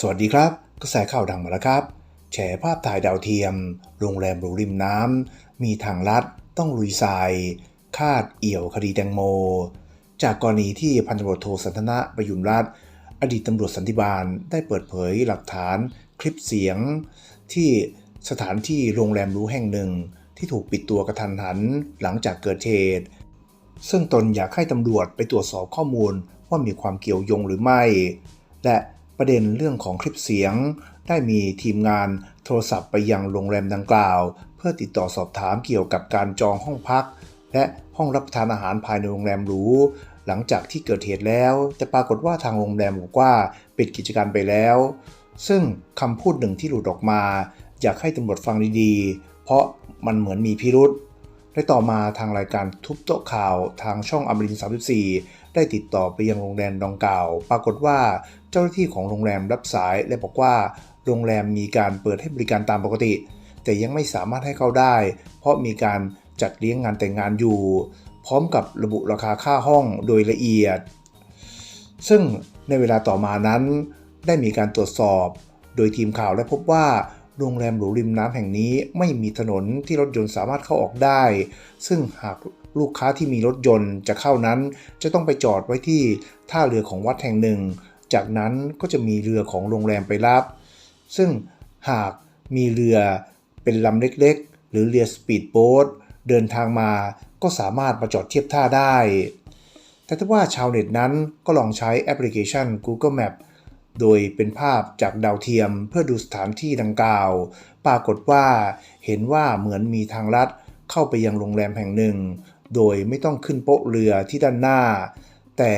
สวัสดีครับ กระแสข่าวดังมาแล้วครับ แฉภาพถ่ายดาวเทียม โรงแรมหรูริมน้ำ มีทางลัด ต้องลุยทราย คาดเอี่ยวคดีแตงโม จากกรณีที่พันตำรวจโทสันทนะประยุมรัตอดีตตำรวจสันติบาลได้เปิดเผยหลักฐานคลิปเสียง ที่สถานที่โรงแรมรูแห่งหนึ่ง ที่ถูกปิดตัวกระทันหันหลังจากเกิดเหตุ ซึ่งตนอยากให้ตำรวจไปตรวจสอบข้อมูลว่ามีความเกี่ยวโยงหรือไม่ และ ประเด็นเรื่องของคลิปเสียง ได้มีทีมงานโทรศัพท์ไปยังโรงแรมดังกล่าว เพื่อติดต่อสอบถามเกี่ยวกับการจองห้องพัก และห้องรับประทานอาหารภายในโรงแรมหรูหลังจากที่เกิดเหตุแล้ว แต่ปรากฏว่าทางโรงแรมบอกว่าปิดกิจการไปแล้ว ซึ่งคำพูดหนึ่งที่หลุดออกมา อยากให้ตำรวจฟังดีๆ เพราะมันเหมือนมีพิรุษ และต่อมาทางรายการทุบโต๊ะข่าวทางช่องอมรินทร์34 ได้ติดต่อไปยังโรงแรมดังกล่าว ปรากฏว่าเจ้าหน้าที่ของโรงแรมรับสายและบอกว่า โรงแรมมีการเปิดให้บริการตามปกติ แต่ยังไม่สามารถให้เข้าได้ เพราะมีการจัดเลี้ยงงานแต่งงานอยู่ พร้อมกับระบุราคาค่าห้องโดยละเอียด ซึ่งในเวลาต่อมานั้น ได้มีการตรวจสอบ โดยทีมข่าวได้พบว่า โรงแรมหรูริมน้ำแห่งนี้ไม่มีถนนที่รถยนต์สามารถเข้าออกได้ ซึ่งหากลูกค้าที่มีรถยนต์จะเข้านั้น จะต้องไปจอดไว้ที่ท่าเรือของวัดแห่งหนึ่ง จากนั้นก็จะมีเรือของโรงแรมไปรับ ซึ่งหากมีเรือเป็นลำเล็กๆ หรือเรือสปีดโบ๊ทเดินทางมาก็สามารถมาจอดเทียบท่าได้ แต่ถ้าว่าชาวเน็ตนั้นก็ลองใช้แอปพลิเคชัน Google Map โดยเป็นภาพจากดาวเทียมเพื่อดูสถานที่ดังกล่าว ปรากฏว่าเห็นว่าเหมือนมีทางลัดเข้าไปยังโรงแรมแห่งหนึ่ง โดยไม่ต้องขึ้นโป๊ะเรือที่ด้านหน้า แต่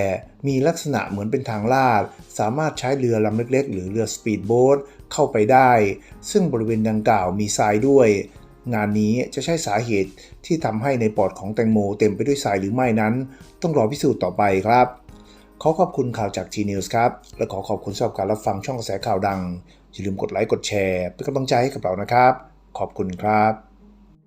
มีลักษณะเหมือนเป็นทางลาด สามารถใช้เรือลำเล็กๆ หรือเรือสปีดโบ๊ทเข้าไปได้ ซึ่งบริเวณดังกล่าวมีทรายด้วย งานนี้จะใช่สาเหตุที่ทำให้ในปอดของแตงโมเต็มไปด้วยทรายหรือไม่นั้น ต้องรอพิสูจน์ต่อไปครับ ขอขอบคุณข่าวจาก T News ครับ และขอขอบคุณสำหรับการรับฟังช่องกระแสข่าวดัง อย่าลืมกดไลค์กดแชร์เป็นกำลังใจให้กับเรานะครับ ขอบคุณครับ